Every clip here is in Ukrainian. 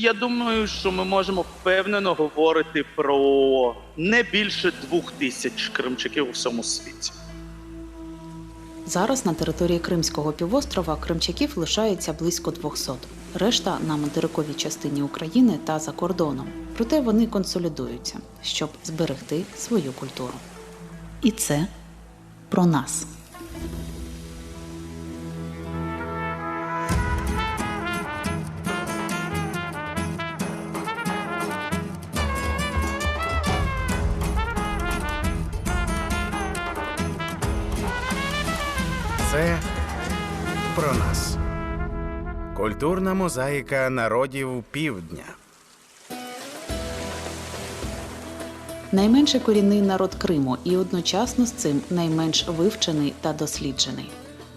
Я думаю, що ми можемо впевнено говорити про не більше двох тисяч кримчаків у всьому світі. Зараз на території Кримського півострова кримчаків лишається близько 200. Решта на материковій частині України та за кордоном. Проте вони консолідуються, щоб зберегти свою культуру. І це про нас. Культурна мозаїка народів півдня. Найменше корінний народ Криму і одночасно з цим найменш вивчений та досліджений.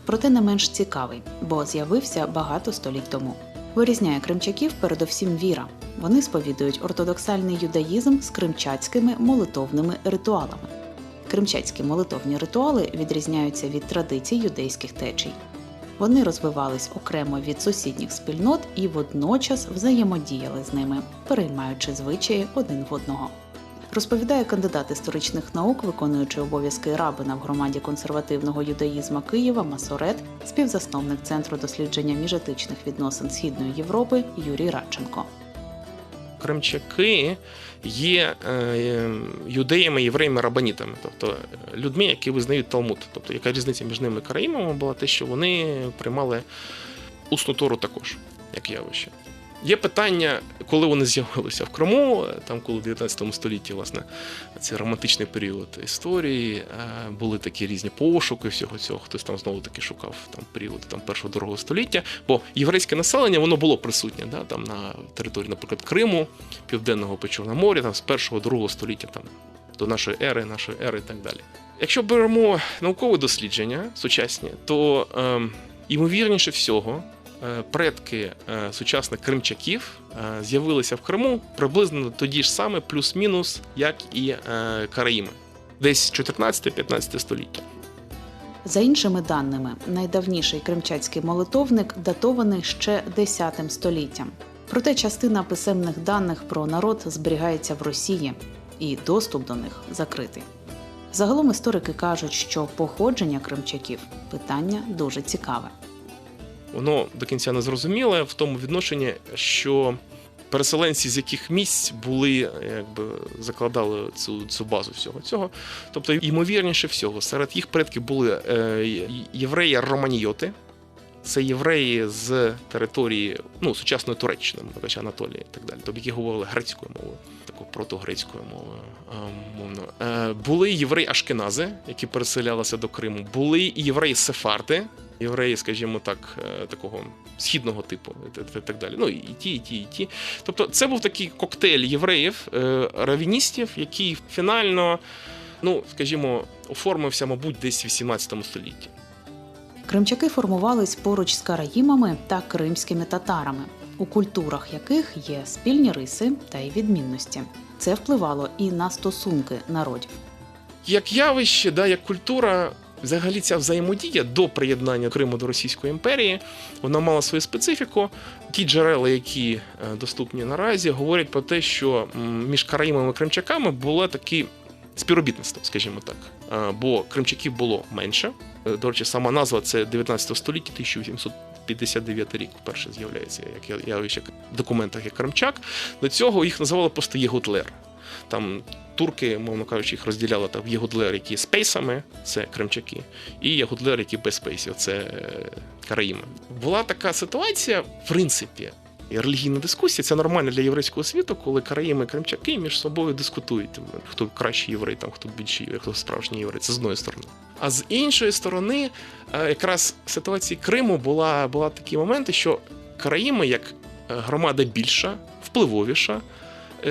Проте не менш цікавий, бо з'явився багато століть тому. Вирізняє кримчаків передовсім віра. Вони сповідують ортодоксальний юдаїзм з кримчацькими молитовними ритуалами. Кримчацькі молитовні ритуали відрізняються від традицій юдейських течій. Вони розвивались окремо від сусідніх спільнот і водночас взаємодіяли з ними, переймаючи звичаї один в одного. Розповідає кандидат історичних наук, виконуючий обов'язки рабина в громаді консервативного юдаїзма Києва Масорет, співзасновник Центру дослідження міжетичних відносин Східної Європи Юрій Радченко. Кримчаки є е, юдеями, євреями, рабанітами, тобто е, людьми, які визнають Талмуд. Тобто, яка різниця між ними і караїмами була те, що вони приймали усну Тору також, як явище. Є питання, коли вони з'явилися в Криму, там коли в 19 столітті, власне, цей романтичний період історії, е, були такі різні пошуки всього цього. Хтось там знову таки шукав там період там першого другого століття. Бо єврейське населення воно було присутнє да, там на території, наприклад, Криму, Південного Печорного моря, там з першого другого століття там до нашої ери, нашої ери і так далі. Якщо беремо наукове дослідження сучасні, то ем, ймовірніше всього. Е, Предки е, сучасних кримчаків е, з'явилися в Криму приблизно тоді ж саме, плюс-мінус, як і Караїми, десь 14-15 століття. За іншими даними, найдавніший кримчацький молитовник датований ще X століттям. Проте частина писемних даних про народ зберігається в Росії, і доступ до них закритий. Загалом історики кажуть, що походження кримчаків питання дуже цікаве. Воно до кінця не зрозуміле в тому відношенні, що переселенці з яких місць були, якби закладали цю, цю базу всього цього. Тобто, ймовірніше всього, серед їх предків були е, євреї романійоти. Це євреї з території ну, сучасної Туреччини, Мович Анатолії і так далі, тобто які говорили грецькою мовою, такою протогрецькою мовою. е, мовно. Е, Були євреї Ашкенази, які переселялися до Криму, були і євреї Сефарди, євреї, скажімо так, е, такого східного типу, і так далі. Ну і ті, і ті, і ті. Тобто, це був такий коктейль євреїв, е, равіністів, який фінально, ну скажімо, оформився, мабуть, десь в 18 столітті. Кримчаки формувались поруч з караїмами та кримськими татарами, у культурах яких є спільні риси та й відмінності. Це впливало і на стосунки народів. як явище, да, як культура, взагалі ця взаємодія до приєднання Криму до Російської імперії, вона мала свою специфіку. Ті джерела, які е, доступні наразі, говорять про те, що між караїмами і кримчаками було таке співробітництво, скажімо так. Е, Бо кримчаків було менше. Е, До речі, сама назва це 19 століття, 1859 рік вперше з'являється як явище в документах як Кримчак. До цього їх називали просто Єгутлер. Там турки, мовно кажучи, їх розділяли так в єгудлер, які з це кримчаки, і єгудлер, які без пейсів, це е, караїми. Була така ситуація, в принципі, і релігійна дискусія це нормально для єврейського світу, коли караїми і кримчаки між собою дискутують, хто кращий єврей, там хто більший єврей, хто справжній єврей. Це з одної сторони. А з іншої сторони, е, якраз в ситуації Криму була, була такі моменти, що караїми, як е, громада більша, впливовіша,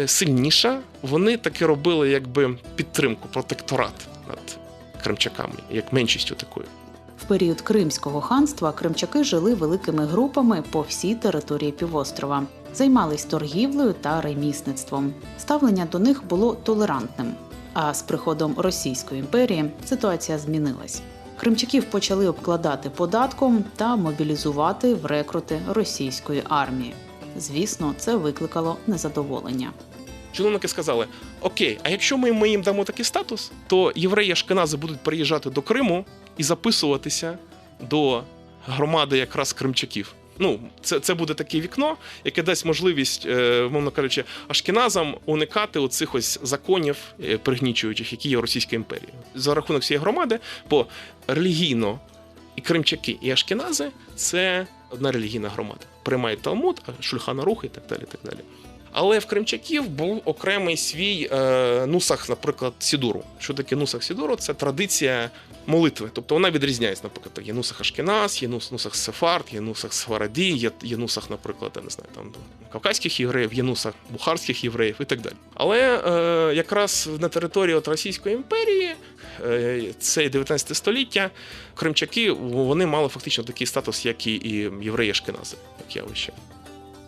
сильніша, вони таки робили якби підтримку, протекторат над кримчаками, як меншістю такою. В період Кримського ханства кримчаки жили великими групами по всій території півострова, займались торгівлею та ремісництвом. Ставлення до них було толерантним. А з приходом Російської імперії ситуація змінилась. Кримчаків почали обкладати податком та мобілізувати в рекрути російської армії. Звісно, це викликало незадоволення. Чиновники сказали: Окей, а якщо ми, ми їм дамо такий статус, то євреї ашкенази будуть приїжджати до Криму і записуватися до громади якраз кримчаків. Ну, це, це буде таке вікно, яке дасть можливість, е, мовно кажучи, ашкеназам уникати оцих ось законів е, пригнічуючих, які є в Російській імперії. За рахунок цієї громади, бо релігійно і кримчаки, і ашкенази це одна релігійна громада. Приймають Талмуд, Шульхана Рух і так далі. так далі. Але в кримчаків був окремий свій е, нусах, наприклад, Сідуру. Що таке нусах Сідуру? Це традиція молитви. Тобто вона відрізняється, наприклад, є нусах Ашкеназ, є нус, нусах Сефард, є нусах Сфараді, є, є нусах, наприклад, я не знаю, там кавказьких євреїв, є нусах бухарських євреїв і так далі. Але е, якраз на території от Російської імперії, це 19 століття, кримчаки вони мали фактично такий статус, як і, євреї Ашкенази, як явище.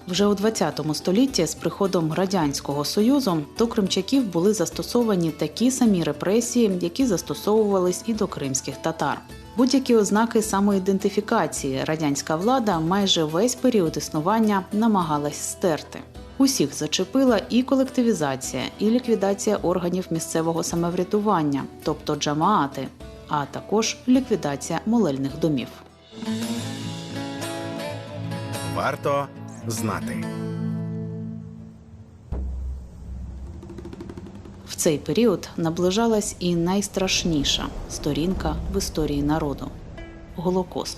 Вже у 20 столітті з приходом радянського союзу до кримчаків були застосовані такі самі репресії, які застосовувались і до кримських татар. Будь-які ознаки самоідентифікації радянська влада майже весь період існування намагалась стерти. Усіх зачепила і колективізація, і ліквідація органів місцевого самоврядування, тобто джамаати, а також ліквідація молельних домів. Варто знати. В цей період наближалась і найстрашніша сторінка в історії народу Голокост.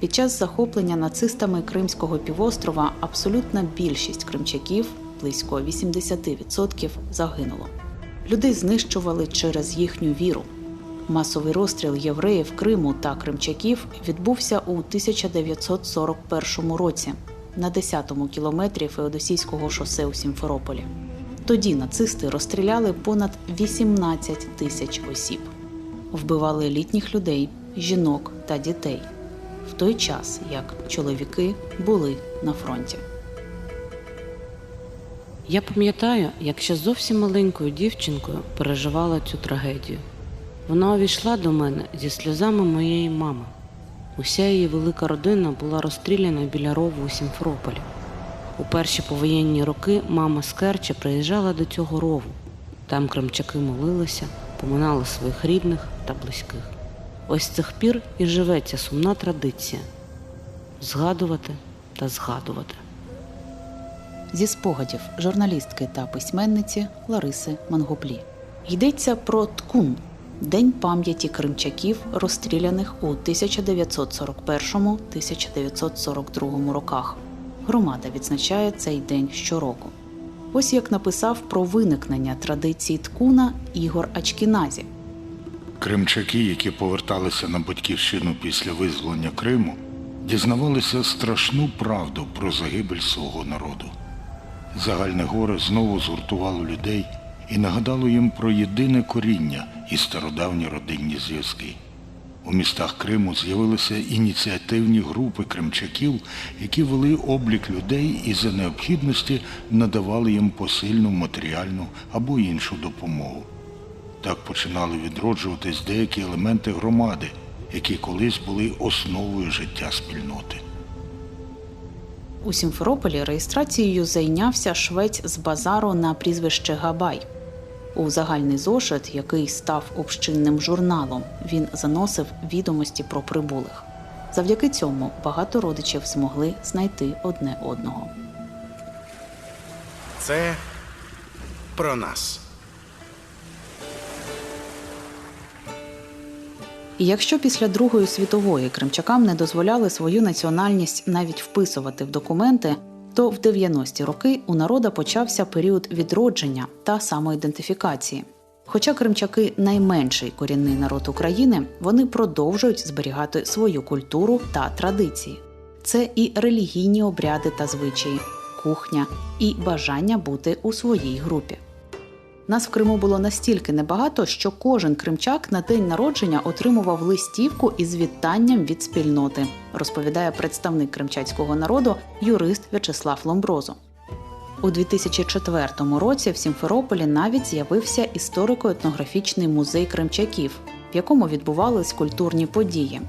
Під час захоплення нацистами Кримського півострова абсолютна більшість кримчаків, близько 80%, загинуло. Людей знищували через їхню віру. Масовий розстріл євреїв Криму та кримчаків відбувся у 1941 році на 10-му кілометрі Феодосійського шосе у Сімферополі. Тоді нацисти розстріляли понад 18 тисяч осіб, вбивали літніх людей, жінок та дітей, в той час як чоловіки були на фронті. Я пам'ятаю, як ще зовсім маленькою дівчинкою переживала цю трагедію. Вона увійшла до мене зі сльозами моєї мами. Уся її велика родина була розстріляна біля рову у Сімферополі. У перші повоєнні роки мама з Керчі приїжджала до цього рову. Там кримчаки молилися, поминали своїх рідних та близьких. Ось з цих пір і живе ця сумна традиція згадувати та згадувати. Зі спогадів журналістки та письменниці Лариси Мангоблі. Йдеться про Ткун День пам'яті кримчаків, розстріляних у 1941-1942 роках. Громада відзначає цей день щороку. Ось як написав про виникнення традиції ткуна Ігор Ачкіназі. Кримчаки, які поверталися на батьківщину після визволення Криму, дізнавалися страшну правду про загибель свого народу. Загальне горе знову згуртувало людей і нагадало їм про єдине коріння і стародавні родинні зв'язки. У містах Криму з'явилися ініціативні групи кримчаків, які вели облік людей і за необхідності надавали їм посильну матеріальну або іншу допомогу. Так починали відроджуватись деякі елементи громади, які колись були основою життя спільноти. У Сімферополі реєстрацією зайнявся швець з базару на прізвище Габай. У загальний зошит, який став общинним журналом, він заносив відомості про прибулих. Завдяки цьому багато родичів змогли знайти одне одного. Це про нас. І якщо після Другої світової кримчакам не дозволяли свою національність навіть вписувати в документи, то в 90-ті роки у народа почався період відродження та самоідентифікації. Хоча кримчаки найменший корінний народ України, вони продовжують зберігати свою культуру та традиції. Це і релігійні обряди та звичаї, кухня, і бажання бути у своїй групі. Нас в Криму було настільки небагато, що кожен кримчак на день народження отримував листівку із вітанням від спільноти, розповідає представник кримчацького народу юрист В'ячеслав Ломброзо. У 2004 році в Сімферополі навіть з'явився історико-етнографічний музей кримчаків, в якому відбувались культурні події.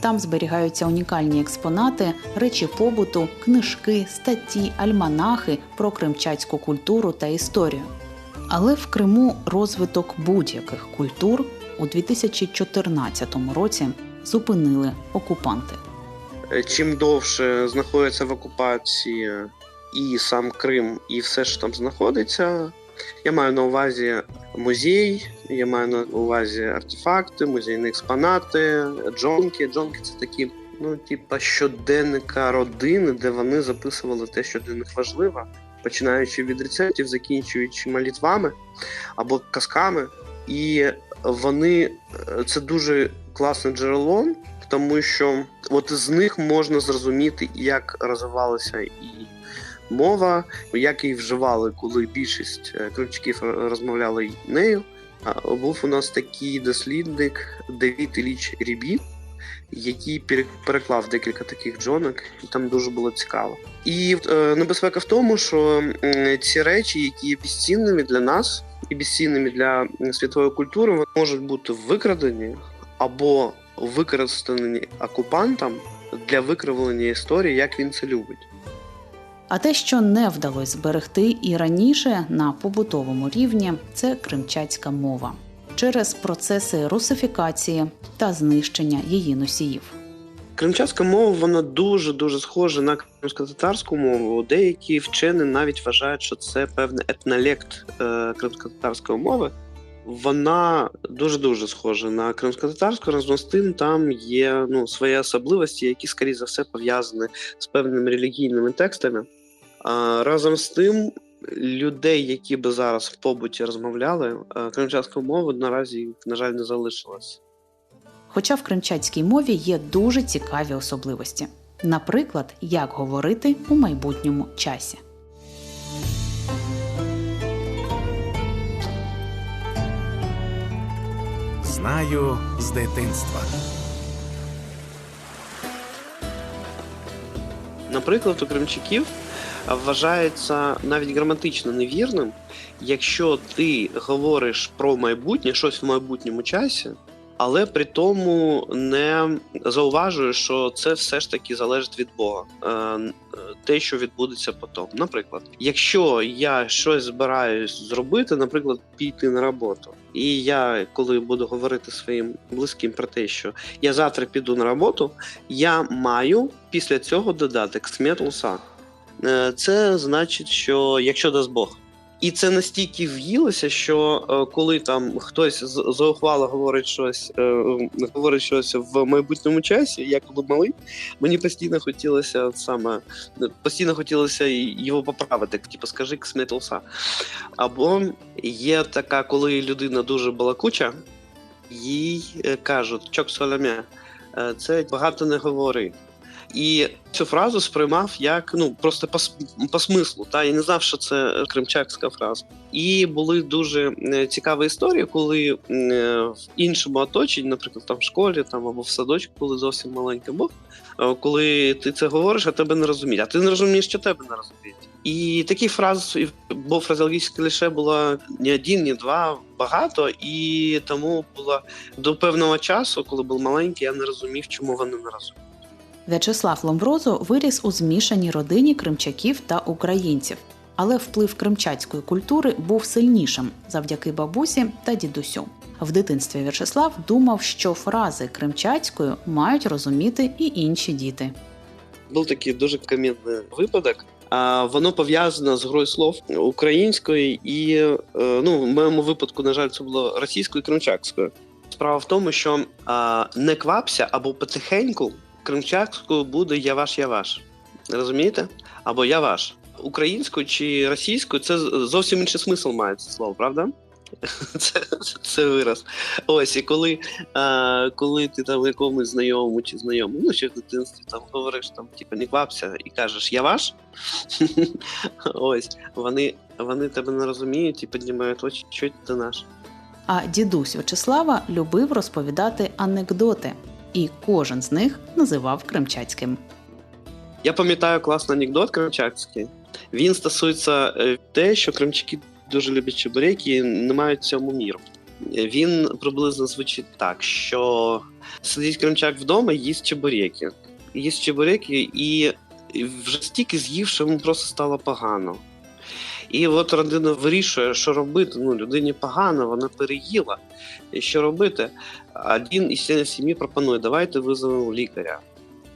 Там зберігаються унікальні експонати, речі побуту, книжки, статті, альманахи про кримчацьку культуру та історію. Але в Криму розвиток будь-яких культур у 2014 році зупинили окупанти. Е, чим довше знаходиться в окупації і сам Крим, і все, що там знаходиться. Я маю на увазі музей, я маю на увазі артефакти, музейні експонати, джонки. Джонки це такі, ну, типа щоденника родини, де вони записували те, що для них важливо, починаючи від рецептів, закінчуючи молитвами або казками. І вони е, це дуже класне джерело, тому що от з них можна зрозуміти, як розвивалася і мова, як її вживали, коли більшість е, кримчаків розмовляли нею. Був у нас такий дослідник Давід Іліч Рібі, який пере- переклав декілька таких джонок, і там дуже було цікаво. І е, небезпека в тому, що м, ці речі, які є безцінними для нас і безцінними для світової культури, вони можуть бути викрадені або використані окупантом для викривлення історії, як він це любить. А те, що не вдалося зберегти і раніше на побутовому рівні, це кримчацька мова через процеси русифікації та знищення її носіїв. Кримчатська мова вона дуже дуже схожа на кримсько-татарську мову. Деякі вчені навіть вважають, що це певний етнолект е, кримсько-татарської мови. Вона дуже дуже схожа на кримсько-татарську. Разом з тим, там є ну свої особливості, які скоріше за все пов'язані з певними релігійними текстами. А разом з тим, людей, які би зараз в побуті розмовляли, е, кримчатською наразі на жаль не залишилось. Хоча в кримчацькій мові є дуже цікаві особливості. Наприклад, як говорити у майбутньому часі. Знаю з дитинства. Наприклад, у кримчаків вважається навіть граматично невірним, якщо ти говориш про майбутнє, щось в майбутньому часі, але при тому не зауважуєш, що це все ж таки залежить від Бога, Е, те, що відбудеться потім. Наприклад, якщо я щось збираюсь зробити, наприклад, піти на роботу, і я, коли буду говорити своїм близьким про те, що я завтра піду на роботу, я маю після цього додати ксметлуса. Е, Це значить, що якщо дасть Бог. І це настільки в'їлося, що е, коли там хтось заухвало говорить щось, е, говорить щось в майбутньому часі, я коли малий, мені постійно хотілося саме постійно хотілося його поправити, типу, скажи ксметлуса. Або є така, коли людина дуже балакуча, їй е, кажуть чок соломя, е, це багато не говори. І цю фразу сприймав як ну просто по, по смислу. Та я не знав, що це кримчакська фраза. І були дуже е, цікаві історії, коли е, в іншому оточенні, наприклад, там в школі там або в садочку, коли зовсім маленький був, е, коли ти це говориш, а тебе не розуміють. А ти не розумієш, що тебе не розуміють. І таких фраз, і- бо фразеологічне лише було не один, не два, багато, і тому було до певного часу, коли був маленький, я не розумів, чому вони не розуміють. В'ячеслав Ломброзо виріс у змішаній родині кримчаків та українців, але вплив кримчацької культури був сильнішим завдяки бабусі та дідусю. В дитинстві В'ячеслав думав, що фрази кримчацькою мають розуміти і інші діти. був такий дуже камінний випадок. А воно пов'язано з грою слов української і е, ну, в моєму випадку, на жаль, це було російською і кримчакською. Справа в тому, що не квапся або потихеньку кримчакською буде я ваш, я ваш. Розумієте? Або я ваш. Українською чи російською це зовсім інший смисл має це слово, правда? Це, це вираз. Ось, і коли, а, коли ти там якомусь знайомому чи знайомому, ну ще в дитинстві там говориш, там, типу, не квапся, і кажеш, я ваш. Ось, вони, вони тебе не розуміють і піднімають очі, що ти наш. А дідусь В'ячеслава любив розповідати анекдоти, і кожен з них називав кримчацьким. Я пам'ятаю класний анекдот кримчакський. Він стосується е, те, що кримчаки дуже люблять чебуреки і не мають цьому міру. Він приблизно звучить так, що сидить кримчак вдома, їсть чебуреки. Їсть чебуреки і вже стільки з'їв, що йому просто стало погано. І от родина вирішує, що робити. Ну, людині погано, вона переїла. І що робити? Один із членів сім'ї пропонує, давайте визовемо лікаря.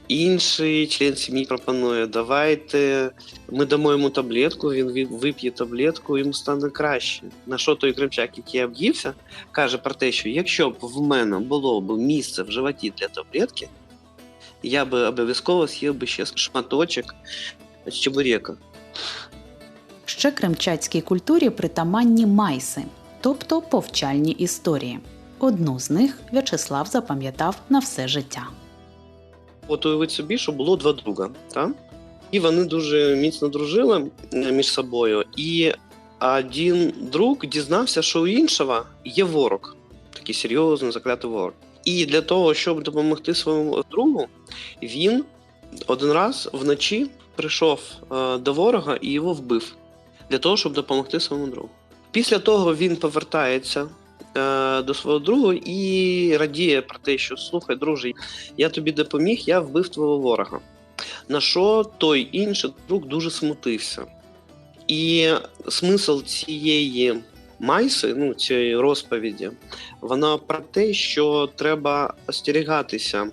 Інший член сім'ї пропонує, давайте ми дамо йому таблетку, він вип'є таблетку, йому стане краще. На що той кримчак, який об'ївся, каже про те, що якщо б в мене було б місце в животі для таблетки, я би обов'язково з'їв би ще шматочок з чебурека. Ще кримчацькій культурі притаманні майси, тобто повчальні історії. Одну з них В'ячеслав запам'ятав на все життя. От уявіть собі, що було два друга, так? І вони дуже міцно дружили е, між собою. І один друг дізнався, що у іншого є ворог, такий серйозний, заклятий ворог. І для того, щоб допомогти своєму другу, він один раз вночі прийшов е, до ворога і його вбив для того, щоб допомогти своєму другу. Після того він повертається е, до свого друга і радіє про те, що слухай, друже, я тобі допоміг, я вбив твого ворога. На що той інший друг дуже смутився. І смисл цієї майси, ну, цієї розповіді, вона про те, що треба остерігатися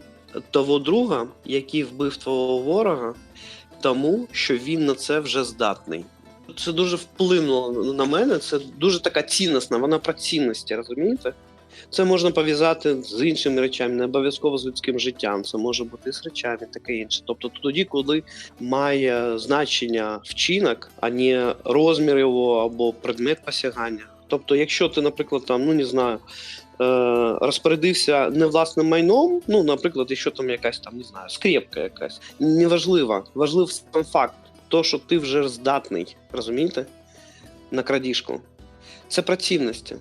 того друга, який вбив твого ворога, тому що він на це вже здатний. Це дуже вплинуло на мене. Це дуже така цінностна, вона про цінності, розумієте? Це можна пов'язати з іншими речами, не обов'язково з людським життям. Це може бути з речами, таке інше. Тобто тоді, коли має значення вчинок, а не розмір його або предмет посягання. Тобто, якщо ти, наприклад, там, ну не знаю, е, розпорядився не власним майном, ну, наприклад, якщо там якась там, не знаю, скрепка якась, неважливо, важливий сам факт, то, що ти вже здатний, розумієте, на крадіжку. Це про цінності.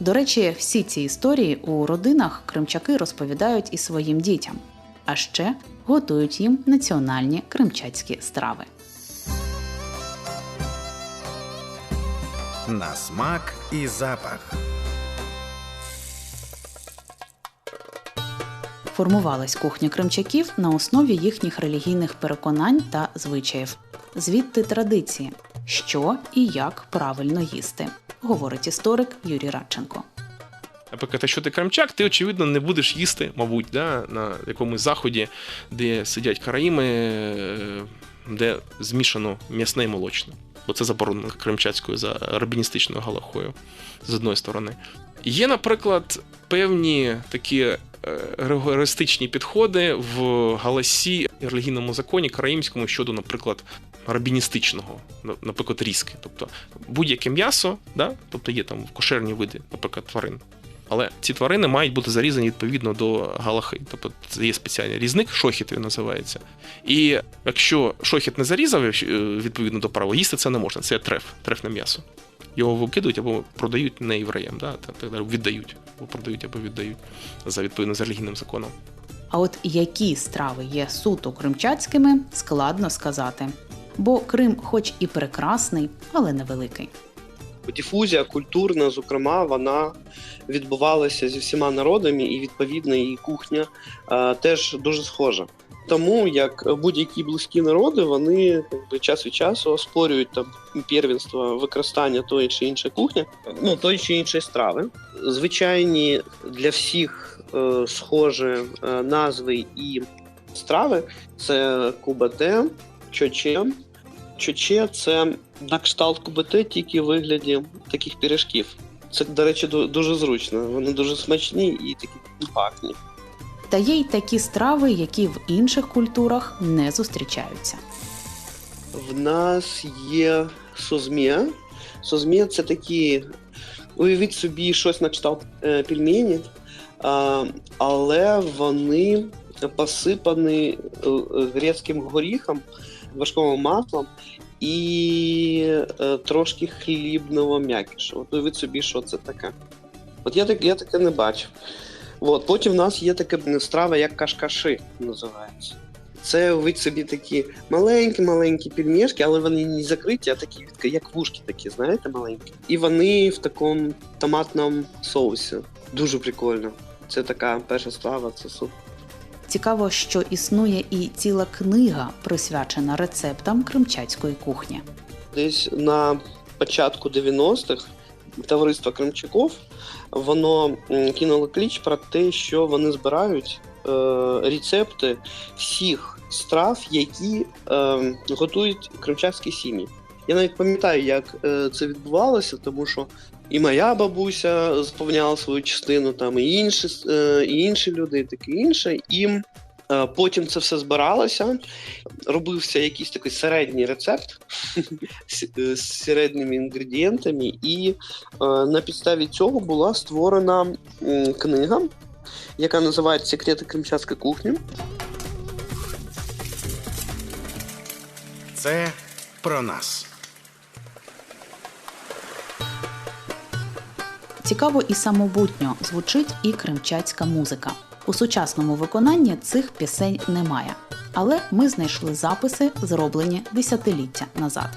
До речі, всі ці історії у родинах кримчаки розповідають і своїм дітям, а ще готують їм національні кримчацькі страви. На смак і запах. Формувалась кухня кримчаків на основі їхніх релігійних переконань та звичаїв. Звідти традиції, що і як правильно їсти, говорить історик Юрій Радченко. Наприклад, якщо ти кримчак, ти очевидно не будеш їсти, мабуть, да, на якомусь заході, де сидять караїми, е, де змішано м'ясне і молочне. Бо це заборонено кримчацькою за рабіністичною галахою, з одної сторони. Є, наприклад, певні такі е, ригористичні підходи в галасі релігійному законі караїмському щодо, наприклад, рабіністичного, наприклад, різки. Тобто будь-яке м'ясо, да? тобто є там кошерні види, наприклад, тварин. Але ці тварини мають бути зарізані відповідно до галахи. Тобто це є спеціальний різник, шохіт він називається. І якщо шохіт не зарізав е, відповідно до права, їсти це не можна. Це треф, трефне м'ясо. Його викидують або продають не євреям, да? та- так далі, віддають, або продають, або віддають за відповідно з релігійним законом. А от які страви є суто кримчацькими, складно сказати. Бо Крим, хоч і прекрасний, але невеликий. Дифузія культурна, зокрема, вона відбувалася зі всіма народами, і відповідно і кухня е, теж дуже схожа. Тому як будь-які близькі народи, вони якби, час від часу оспорюють там первенство використання тої чи іншої кухні, ну тої чи іншої страви. Звичайні для всіх е, схожі е, назви і страви це кубате, чоче. Чоче це на кшталт кубите тільки в вигляді таких пиріжків. Це, до речі, дуже зручно. Вони дуже смачні і такі компактні. Та є й такі страви, які в інших культурах не зустрічаються. В нас є созмія. Созмія це такі, уявіть собі, щось на кшталт е, пельмені, а, але вони посипані е, грецьким горіхом, важковим маслом і е, трошки хлібного м'якішу. От уявіть собі, що це таке. От я, так, я таке не бачив. От, потім в нас є така страва, як кашкаши називається. Це уявіть собі такі маленькі-маленькі пельмешки, але вони не закриті, а такі як вушки такі, знаєте, маленькі. І вони в такому томатному соусі. Дуже прикольно. Це така перша страва, це супер. Цікаво, що існує і ціла книга, присвячена рецептам кримчацької кухні. Десь на початку 90-х товариство Кримчаков воно кинуло кліч про те, що вони збирають е, рецепти всіх страв, які е, готують кримчацькі сім'ї. Я навіть пам'ятаю, як е, це відбувалося, тому що і моя бабуся сповняла свою частину, там і інші, е, і інші люди, і таке інше. І потім це все збиралося, робився якийсь такий середній рецепт з- е, середніми інгредієнтами, і е, на підставі цього була створена книга, яка називається Секрети кримчацької кухні. Це про нас. Цікаво і самобутньо звучить і кримчацька музика. У сучасному виконанні цих пісень немає, але ми знайшли записи, зроблені десятиліття назад.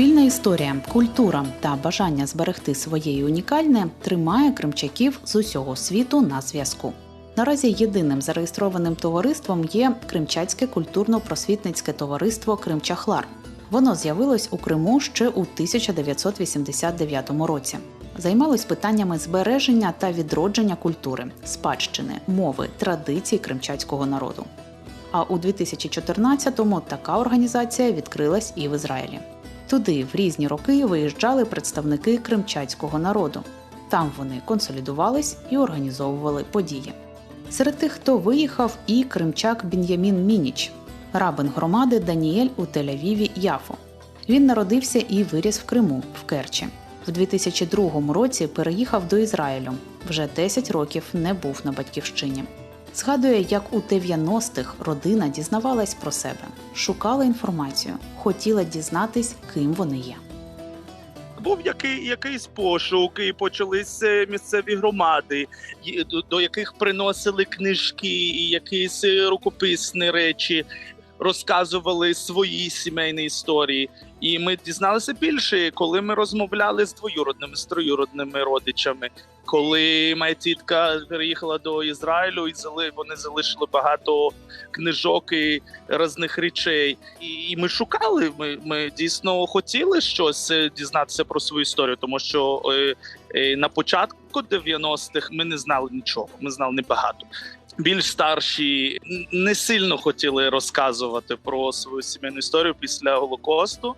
Спільна історія, культура та бажання зберегти своє унікальне тримає кримчаків з усього світу на зв'язку. Наразі єдиним зареєстрованим товариством є Кримчацьке культурно-просвітницьке товариство Кримчахлар. Воно з'явилось у Криму ще у 1989 році. Займалось питаннями збереження та відродження культури, спадщини, мови, традицій кримчацького народу. А у 2014-му така організація відкрилась і в Ізраїлі. Туди в різні роки виїжджали представники кримчацького народу. Там вони консолідувались і організовували події. Серед тих, хто виїхав, і кримчак Бін'ямін Мініч, рабин громади Даніель у Тель-Авіві Яфо. Він народився і виріс в Криму, в Керчі. В 2002 році переїхав до Ізраїлю. Вже 10 років не був на батьківщині. Згадує, як у 90-х родина дізнавалась про себе, шукала інформацію, хотіла дізнатись, ким вони є. Був який, якийсь пошук, і почались е, місцеві громади, до, до яких приносили книжки, і якісь е, рукописні речі, розказували свої сімейні історії. І ми дізналися більше, коли ми розмовляли з двоюродними, з троюродними родичами. Коли моя тітка переїхала до Ізраїлю, і вони залишили багато книжок і різних речей. І, ми шукали. Ми, ми дійсно хотіли щось е, дізнатися про свою історію, тому що е, е, на початку 90-х ми не знали нічого. Ми знали небагато. Більш старші не сильно хотіли розказувати про свою сімейну історію після Голокосту,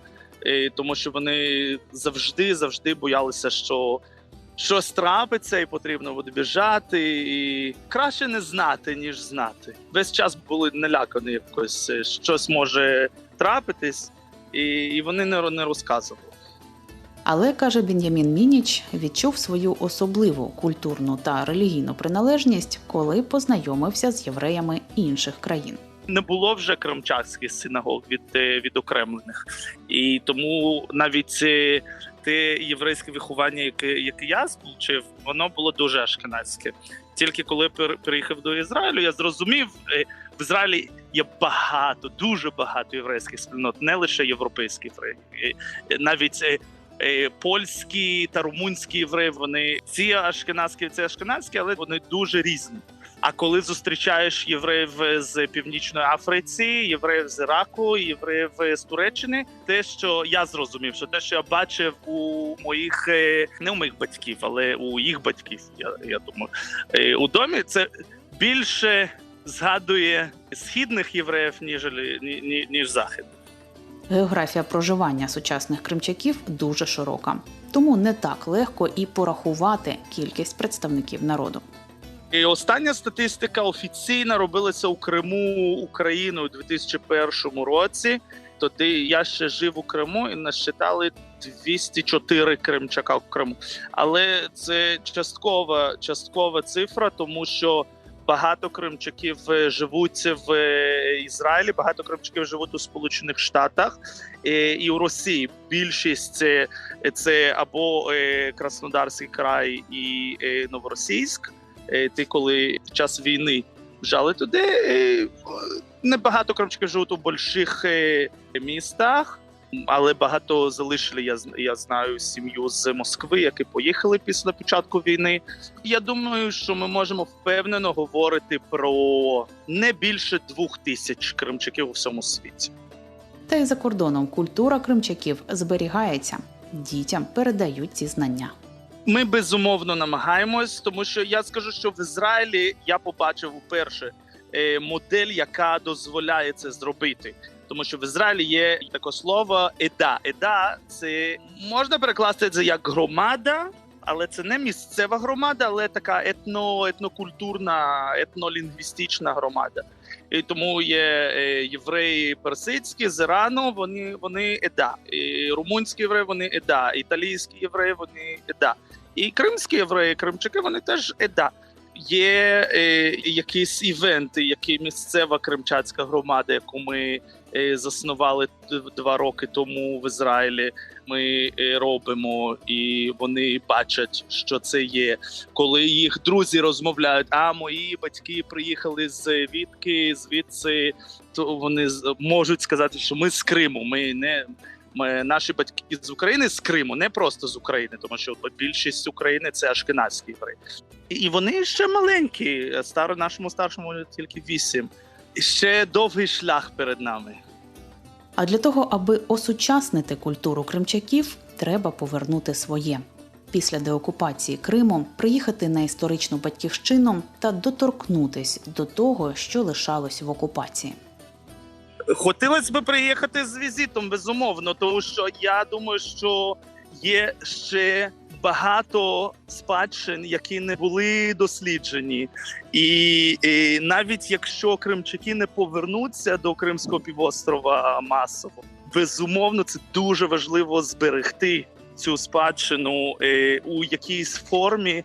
тому що вони завжди завжди боялися, що щось трапиться, і потрібно буде біжати. І краще не знати, ніж знати. Весь час були налякані якось, е, щось може трапитись, і, вони не розказували. Але каже Бін'ямін Мініч, відчув свою особливу культурну та релігійну приналежність, коли познайомився з євреями інших країн. Не було вже кримчацьких синагог від, е, відокремлених. І тому навіть е, те єврейське виховання, яке, яке я сполучив, воно було дуже ашкенадське. Тільки коли пер- переїхав до Ізраїлю, я зрозумів, е, в Ізраїлі є багато, дуже багато єврейських спільнот, не лише європейські євреї. Навіть польські та румунські євреї, вони ці ашкенадські, це ашкенадські, але вони дуже різні. А коли зустрічаєш євреїв з північної Африці, євреїв з Іраку, євреїв з Туреччини, те, що я зрозумів, що те, що я бачив у моїх е, не у моїх батьків, але у їх батьків, я, я думаю, е, у домі це більше згадує східних євреїв, ніж, ніж, ніж західних. Географія проживання сучасних кримчаків дуже широка, тому не так легко і порахувати кількість представників народу. І остання статистика офіційна робилася у Криму Україною у 2001 році. Тоді я ще жив у Криму і насчитали 204 кримчака в Криму. Але це часткова, часткова цифра, тому що багато кримчаків е, живуть в е, Ізраїлі, багато кримчаків живуть у Сполучених Штатах е, і у Росії. Більшість це, це або Краснодарський край і Новоросійськ. Е, Ти коли під час війни вжали туди. е, Небагато кримчаків живуть у больших е, містах. Але багато залишили. Я я знаю сім'ю з Москви, які поїхали після початку війни. Я думаю, що ми можемо впевнено говорити про не більше двох тисяч кримчаків у всьому світі. Та й за кордоном культура кримчаків зберігається. Дітям передають ці знання. Ми безумовно намагаємось, тому що я скажу, що в Ізраїлі я побачив уперше е, модель, яка дозволяє це зробити. Тому що в Ізраїлі є таке слово еда. Еда це можна перекласти це як громада, але це не місцева громада, але така етно, етнокультурна, етнолінгвістична громада. І тому є е, євреї персидські з Ірану, вони, вони еда. І румунські євреї, вони еда, італійські євреї, вони еда. І кримські євреї, кримчаки, вони теж еда. Є е, якісь івенти, які місцева кримчацька громада, яку ми е, заснували два роки тому в Ізраїлі. Ми е, робимо, і вони бачать, що це є. Коли їх друзі розмовляють, а мої батьки приїхали з відки, звідси, то вони можуть сказати, що ми з Криму. Ми не ми, наші батьки з України з Криму, не просто з України, тому що більшість України це ашкеназькі євреї. І- вони ще маленькі. Стар, нашому старшому тільки вісім. Ще довгий шлях перед нами. А для того, аби осучаснити культуру кримчаків, треба повернути своє. Після деокупації Криму приїхати на історичну батьківщину та доторкнутись до того, що лишалось в окупації. Хотілося б приїхати з візитом, безумовно, тому що я думаю, що є ще багато спадщин, які не були досліджені, і, і навіть якщо кримчаки не повернуться до Кримського півострова масово, безумовно, це дуже важливо зберегти цю спадщину е, у якійсь формі,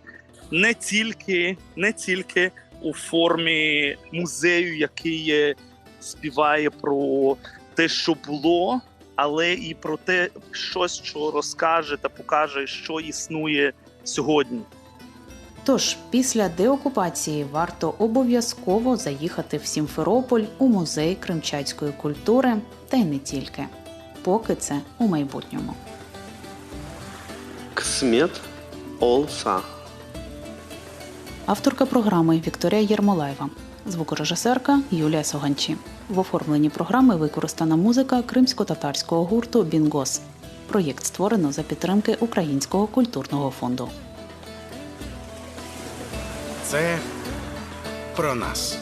не тільки, не тільки у формі музею, який е, співає про те, що було, але і про те, щось, що розкаже та покаже, що існує сьогодні. Тож після деокупації варто обов'язково заїхати в Сімферополь у музей кримчацької культури, та й не тільки, поки це у майбутньому. Ксмет Олса. Авторка програми Вікторія Єрмолаєва, звукорежисерка Юлія Соганчі. В оформленні програми використана музика кримсько-татарського гурту Бінгос. Проєкт створено за підтримки Українського культурного фонду. Це про нас.